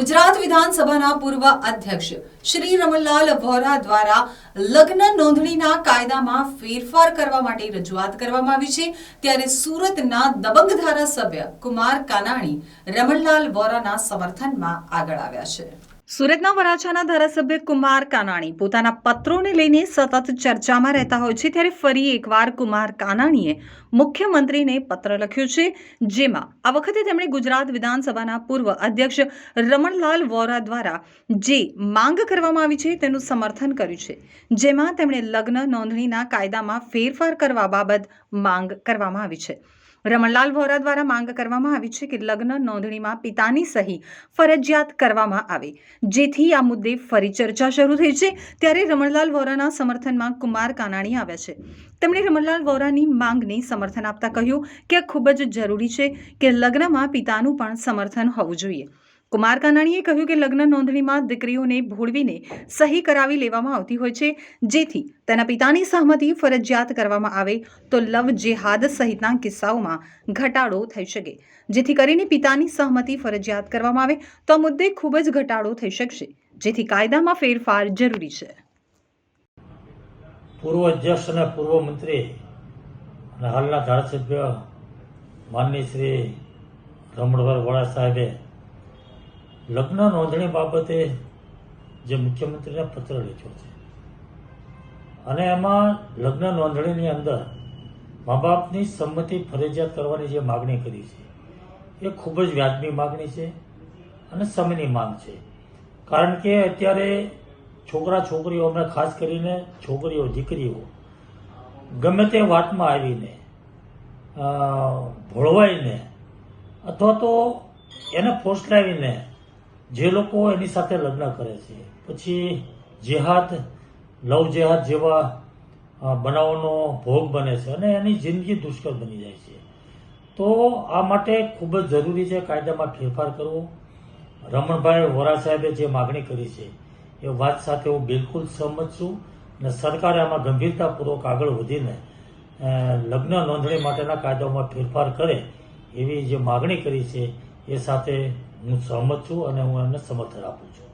ગુજરાત વિધાનસભાના પૂર્વ અધ્યક્ષ શ્રી રમણલાલ વોરા દ્વારા લગ્ન નોંધણીના કાયદામાં ફેરફાર કરવા માટે રજૂઆત કરવામાં આવી છે. ત્યારે સુરતના દબંગ ધારાસભ્ય કુમાર કાનાણી રમણલાલ વોરાના સમર્થનમાં આગળ આવ્યા છે. સુરતના વરાછાના ધારાસભ્ય કુમાર કાનાણી પોતાના પત્રોને લઈને સતત ચર્ચામાં રહેતા હોય છે ત્યારે ફરી એકવાર કુમાર કાનાણીએ મુખ્યમંત્રીને પત્ર લખ્યો છે, જેમાં આ વખતે તેમણે ગુજરાત વિધાનસભાના પૂર્વ અધ્યક્ષ રમણલાલ વોરા દ્વારા જે માંગ કરવામાં આવી છે તેનું સમર્થન કર્યું છે, જેમાં તેમણે લગ્ન નોંધણીના કાયદામાં ફેરફાર કરવા બાબત માંગ કરવામાં આવી છે. રમણલાલ વોરા દ્વારા માંગ કરવામાં આવી છે કે લગ્ન નોંધણીમાં પિતાની સહી ફરજિયાત કરવામાં આવે. જેથી આ મુદ્દે ફરી ચર્ચા શરૂ થઈ છે, ત્યારે રમણલાલ વોરાના સમર્થનમાં કુમાર કાનાણી આવ્યા છે. તેમણે રમણલાલ વોરાની માંગને સમર્થન આપતા કહ્યું કે ખૂબ જ જરૂરી છે કે લગ્નમાં પિતાનું પણ સમર્થન હોવું જોઈએ. કુમાર કાનાણીએ કહ્યું કે લગ્ન નોંધણીમાં દીકરીઓને ભોળવીને સહી કરાવી લેવામાં આવતી હોય છે. જેથી તેના પિતાની સહમતિ ફરજિયાત કરવામાં આવે તો લવ જેહાદ સહિતના કિસ્સાઓમાં ઘટાડો થઈ શકે. જેથી કરીને પિતાની સહમતિ ફરજિયાત કરવામાં આવે તો મુદ્દે ખૂબ જ ઘટાડો થઈ શકશે. જેથી કાયદામાં ફેરફાર જરૂરી છે. પૂર્વ અધ્યક્ષ અને પૂર્વ મંત્રી અને હાલના ધારાસભ્ય માનની શ્રી રમણભાઈ વડા સાહેબે લગ્ન નોંધણી બાબતે જે મુખ્યમંત્રીને પત્ર લખ્યો છે. અને એમાં લગ્ન નોંધણીની અંદર મા બાપની સંમતિ ફરજિયાત કરવાની જે માગણી કરી છે, એ ખૂબ જ વ્યાજબી માગણી છે અને સમયની માંગ છે. કારણ કે અત્યારે છોકરા છોકરીઓ અમે ખાસ કરીને છોકરીઓ, દીકરીઓ ગમે તે વાતમાં આવીને ભોળવાઈને અથવા તો એને ફોસલાવીને જે લોકો એની સાથે લગ્ન કરે છે. પછી જેહાદ, લવ જેહાદ જેવા બનાવોનો ભોગ બને છે અને એની જિંદગી દુષ્કર બની જાય છે. તો આ માટે ખૂબ જ જરૂરી છે કાયદામાં ફેરફાર કરવો. રમણભાઈ વોરા સાહેબે જે માગણી કરી છે, એ વાત સાથે હું બિલકુલ સહમત છું અને સરકારે આમાં ગંભીરતાપૂર્વક આગળ વધીને લગ્ન નોંધણી માટેના કાયદાઓમાં ફેરફાર કરે એવી જે માગણી કરી છે એ સાથે હું સહમત છું અને હું એમને સમર્થન આપું છું.